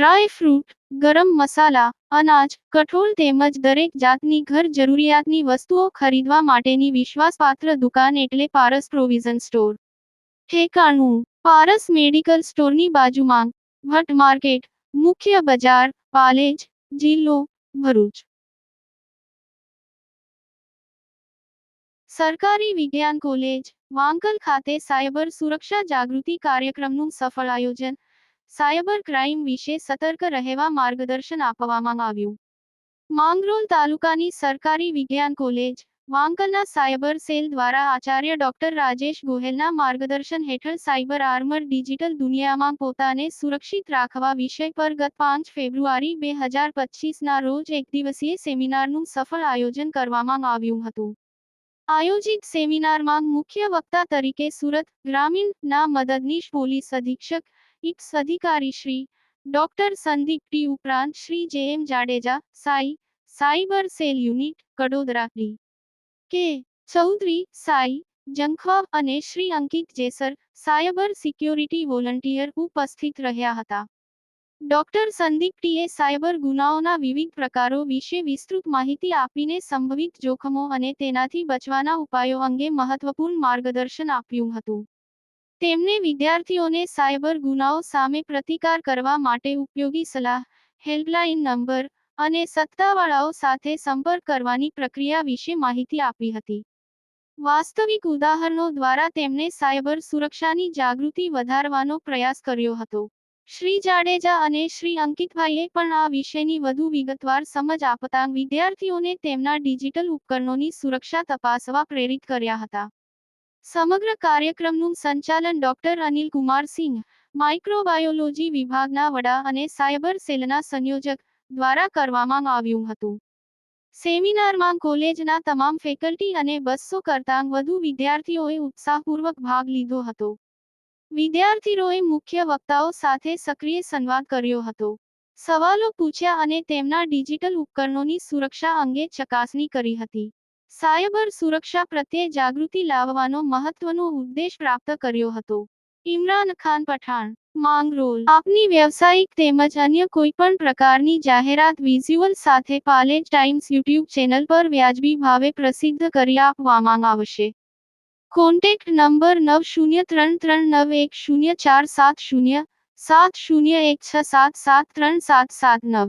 Dry fruit, ગરમ મસાલા, અનાજ, કઠોળ તેમજ દરેક જાતની ઘર જરૂરિયાતની વસ્તુઓ ખરીદવા માટેની વિશ્વાસપાત્ર દુકાન એટલે પારસ પ્રોવિઝન સ્ટોર. ઠેકાણું, પારસ મેડિકલ સ્ટોરની બાજુમાં, ભટ્ટ માર્કેટ, મુખ્ય બજાર, પાલેજ, જિલ્લો, ભરૂચ. સરકારી વિજ્ઞાન કોલેજ, વાંકલ ખાતે સાયબર સુરક્ષા જાગૃતિ કાર્યક્રમનું સફળ આયોજન સાયબર ક્રાઇમ વિશે સતર્ક રહેવા માર્ગદર્શન આપવામાં આવ્યું. માંગરોલ તાલુકાની સરકારી વિજ્ઞાન કોલેજ વાંકલના સાયબર સેલ દ્વારા આચાર્ય ડોક્ટર રાજેશ ગોહેલના માર્ગદર્શન હેઠળ સાયબર આર્મર ડિજિટલ દુનિયામાં પોતાને સુરક્ષિત રાખવા વિષય પર ગત પાંચ ફેબ્રુઆરી બે હજાર પચીસના રોજ એક દિવસીય સેમિનારનું સફળ આયોજન કરવામાં આવ્યું હતું. આયોજિત સેમિનારમાં મુખ્ય વક્તા તરીકે સુરત ગ્રામીણના મદદનીશ પોલીસ અધિક્ષક ઇપ્સ અધિકારી શ્રી ડોક્ટર સંદીપ ટી ઉપરાંત Shri J M Jadeja, Sai, cyber cell unit, Kadodara D. K Chaudhary, Sai, Jankhva અને Shri Ankit Jesar, cyber security volunteer ઉપસ્થિત રહ્યા હતા. ડોક્ટર સંદીપ ટીએ સાયબર ગુનાઓના વિવિધ પ્રકારો વિશે વિસ્તૃત માહિતી આપીને સંભવિત જોખમો અને તેનાથી બચવાના ઉપાયો અંગે મહત્વપૂર્ણ માર્ગદર્શન આપ્યું હતું. તેમણે વિદ્યાર્થીઓને સાયબર ગુનાઓ સામે પ્રતિકાર કરવા માટે ઉપયોગી સલાહ, હેલ્પલાઇન નંબર અને સત્તાવાળાઓ સાથે સંપર્ક કરવાની પ્રક્રિયા વિશે માહિતી આપી હતી. વાસ્તવિક ઉદાહરણો દ્વારા તેમણે સાયબર સુરક્ષાની જાગૃતિ વધારવાનો પ્રયાસ કર્યો હતો. શ્રી જાડેજા અને શ્રી અંકિતભાઈએ પણ આ વિષયની વધુ વિગતવાર સમજ આપતા વિદ્યાર્થીઓને તેમના ડિજિટલ ઉપકરણોની સુરક્ષા તપાસવા પ્રેરિત કર્યા હતા. સમગ્ર કાર્યક્રમનું સંચાલન ડોક્ટર અનિલ કુમાર સિંહ, માઇક્રોબાયોલોજી વિભાગના વડા અને સાયબર સેલના સંયોજક દ્વારા કરવામાં આવ્યું હતું. સેમિનારમાં કોલેજના તમામ ફેકલ્ટી અને બસો કરતાં વધુ વિદ્યાર્થીઓએ ઉત્સાહપૂર્વક ભાગ લીધો હતો. વિદ્યાર્થીઓએ મુખ્ય વક્તાઓ સાથે સક્રિય સંવાદ કર્યો હતો. સવાલો પૂછ્યા અને તેમના ડિજિટલ ઉપકરણોની સુરક્ષા અંગે ચકાસણી કરી હતી. સાયબર સુરક્ષા પ્રત્યે જાગૃતિ લાવવાનો મહત્વનો ઉદ્દેશ પ્રાપ્ત કર્યો હતો. ઇમરાન ખાન પઠાણ, માંગરોલ. આપની વ્યવસાયિક તેમજ અન્ય કોઈપણ પ્રકારની જાહેરાત વિઝ્યુઅલ સાથે પાલેજ ટાઈમ્સ યુટ્યુબ ચેનલ પર વ્યાજબી ભાવે પ્રસિદ્ધ કરી આપવામાં આવશે. કોન્ટેક્ટ નંબર નવ શૂન્ય ત્રણ ત્રણ નવ એક શૂન્ય ચાર સાત શૂન્ય સાત શૂન્ય એક છ સાત સાત ત્રણ સાત સાત નવ.